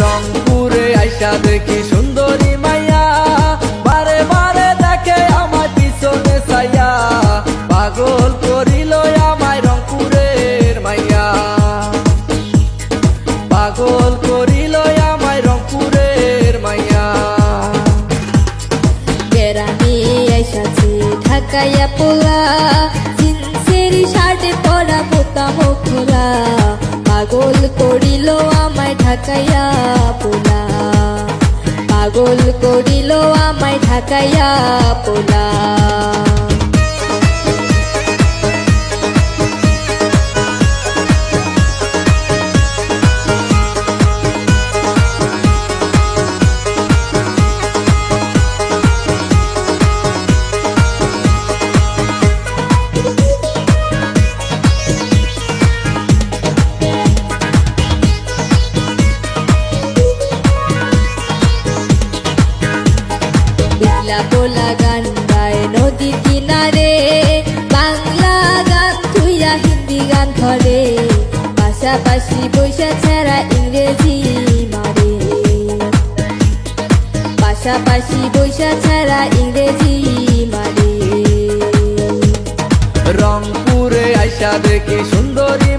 রংপুরে আইসা দেখি সুন্দরী মাইয়া। বারে বারে দেখে আমার পিছনে সাইয়া পাগল করিল আমায় রংপুরের মাইয়া। পাগল করিল আমায় রংপুরের মাইয়া। বেড়ানি এসেছে ঢাকাইয়া পোলা। জিন্সের শার্টে পরা বোতাম খোলা পাগল করিল আমায় ঢাকাইয়া পোলা। পাগল করিল আমায় ঢাকাইয়া পোলা। বাংলা বলা গান গায় নদীর কিনারে। বাংলা গান তুইয়া হিন্দি গান ধরে। পাশাপাশি বৈশা ছাড়া ইংরেজি মারে। পাশাপাশি বৈশা ছাড়া ইংরেজি মারে। রংপুরে আইসা দেখি সুন্দরী